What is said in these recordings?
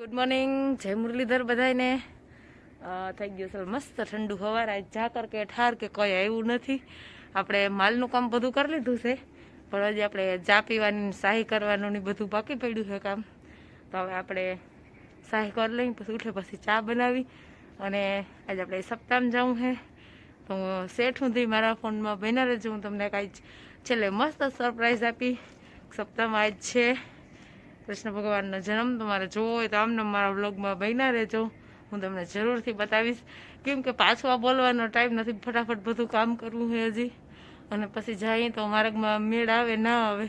Good morning જય મુરલીધર બધાને થઈ ગયું છે મસ્ત ઠંડુ હવાર ઝાકર કે ઠાર કે કોઈ આવ્યું નથી. આપણે માલનું કામ બધું કરી લીધું છે. પણ હજી આપણે ચા પીવાની શાહી કરવાનું ને બધું બાકી પડ્યું છે કામ. તો હવે આપણે શાહી કરી લઈ પછી ઉઠે પછી ચા બનાવી. અને આજે આપણે સપ્તાહમાં જવું છે. તો હું શેઠ સુધી મારા ફોનમાં બન્યા રહેજો હું તમને કાંઈ છેલ્લે મસ્ત સરપ્રાઈઝ આપી. સપ્તાહમાં આજ છે. કૃષ્ણ ભગવાનનો જન્મ તમારે જોવો હોય તો આમને મારા વ્લોગમાં બન્યા રહેજો. હું તમને જરૂરથી બતાવીશ. કેમ કે પાછો આ બોલવાનો ટાઈમ નથી, ફટાફટ બધું કામ કરવું છે હજી. અને પછી જઈએ તો માર્ગમાં મેળ આવે, ના આવે.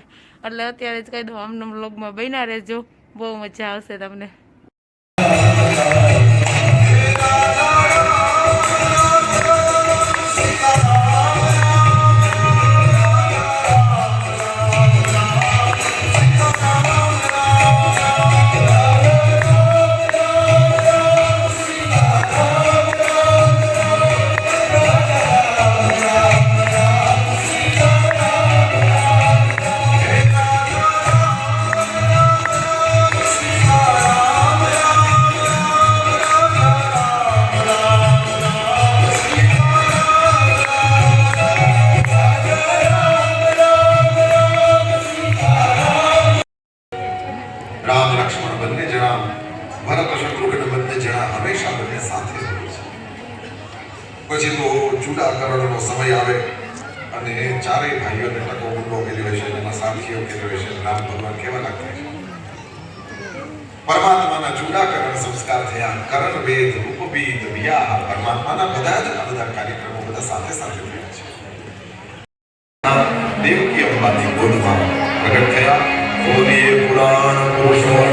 એટલે અત્યારે જ કહી દઉં, આમને વ્લોગમાં બન્યા રહેજો. બહુ મજા આવશે તમને. હંમેશા બંને સાથે પછી તો જુદા કરવાનો સમય આવે અને ચારેય ભાઈઓને ટકો ગુંડો કર્યો છે એના સાથીઓ કર્યો છે રામ ભગવાન કેવા લાગતા છે? પરમાત્માના જુદા કરણ સંસ્કાર થયા, કરણ વેદ રૂપવેદ વ્યાહ પરમાત્માના બધા જ બધા કાર્યક્રમો બધા સાથે સાથે થયા છે. દેવકી અંબાની ગોદમાં પ્રગટ થયા. બોલીએ પુરાણ પુરુષોત્તમ.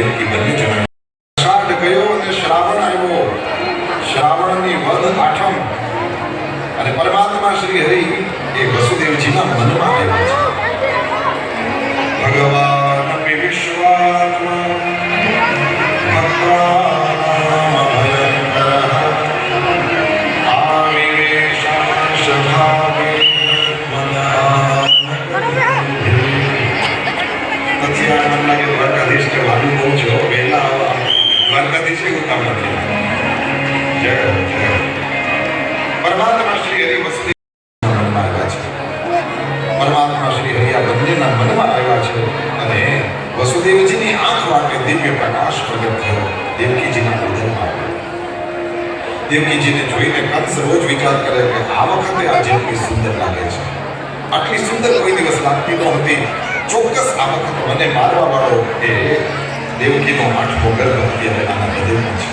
દેવકી બંને જણાવ્યું અને શ્રાવણ આવ્યો. શ્રાવણની વધ આઠમ. અને પરમાત્મા શ્રી હરિ એ વસુદેવજીના મનમાં આવ્યા. દેવકીજીને જોઈને કંસ રોજ વિચાર કરે કે આ વખતે આ જિંદગી સુંદર લાગે છે. આટલી સુંદર કોઈ દિવસ લાગતી નહોતી ચોક્કસ આ વખત મને મારવા વાળો એ દેવકીનો આઠમો ગર્ભ અત્યારે આના હૃદયમાં છે.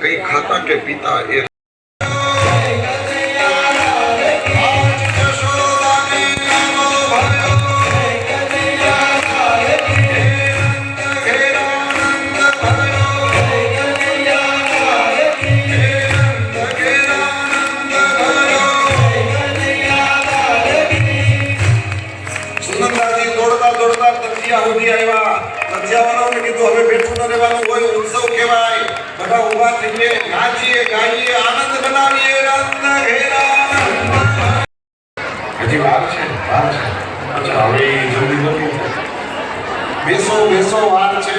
કઈ ખાતા કે પીતા એ આવ્યા કીધું, હવે બેઠું ન રહેવાનું હોય, ઉત્સવ કહેવાય. બધા ઊભા થઈએ નાચીએ, ગાઈએ, આનંદ બનાવીએ રંગ ઘેરા હજી વાર છે વાર છે. અચ્છા, હવે જલ્દી બેસો બેસો, વાર છે.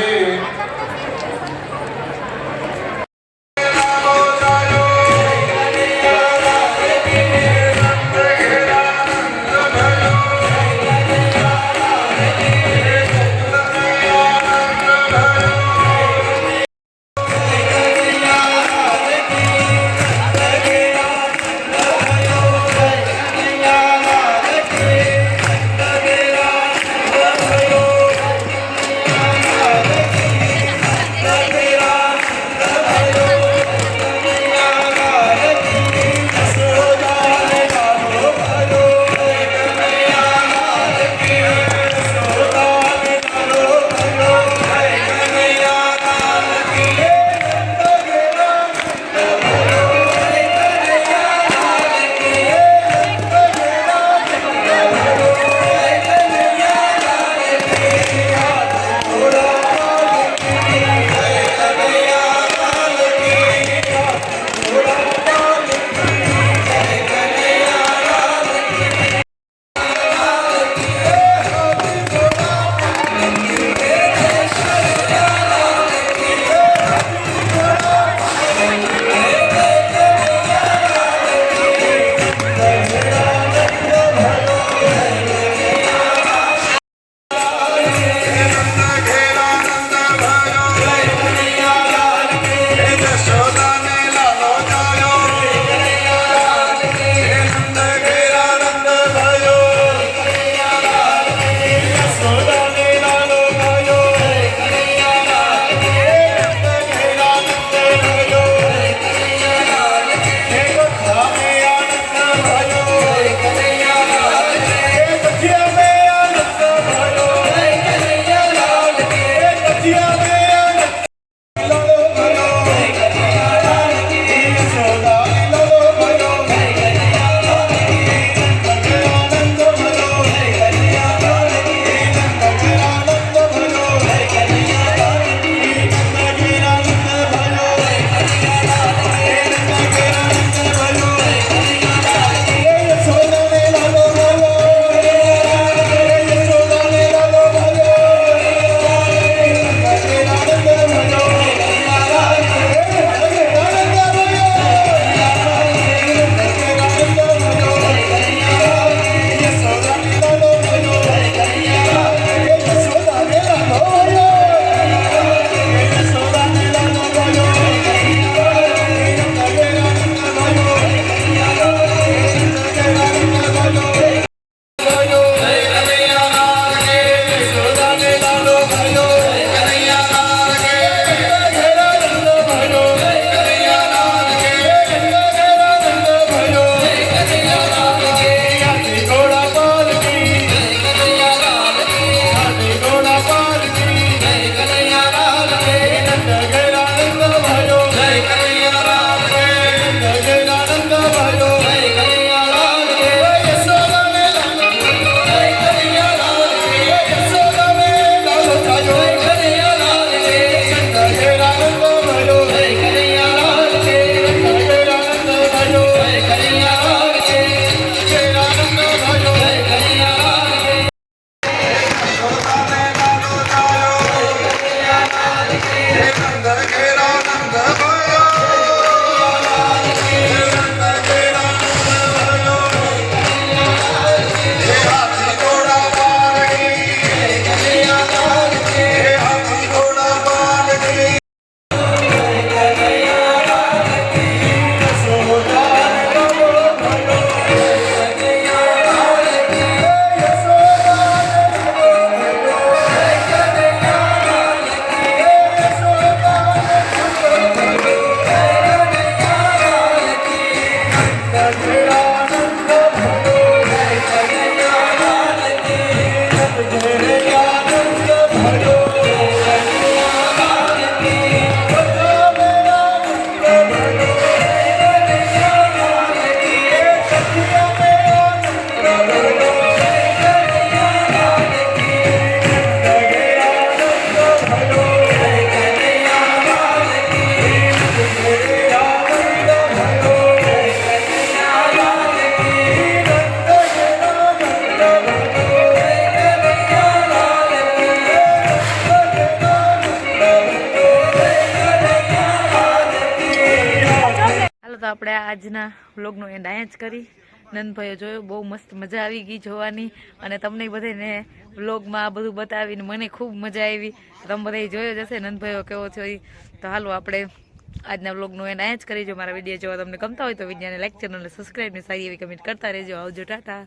આજના વ્લોગનો એન્ડ અહીંયા જ કરી. નંદભાઈઓ જોયો, બહુ મસ્ત મજા આવી ગઈ જોવાની. અને તમને બધાને વ્લોગમાં આ બધું બતાવીને મને ખૂબ મજા આવી. તમે બધા જોયો જ હશે, નંદભાઈઓ કેવો છો. તો હાલો આપણે આજના વ્લોગનું એન્ડ અહીંયા જ કરીજો મારા વીડિયો જોવા તમને ગમતા હોય તો વિડીયોને લાઈક ચેનલને સબસ્ક્રાઈબ ને સારી એવી કમેન્ટ કરતા રહેજો. આવજો, ટાટા.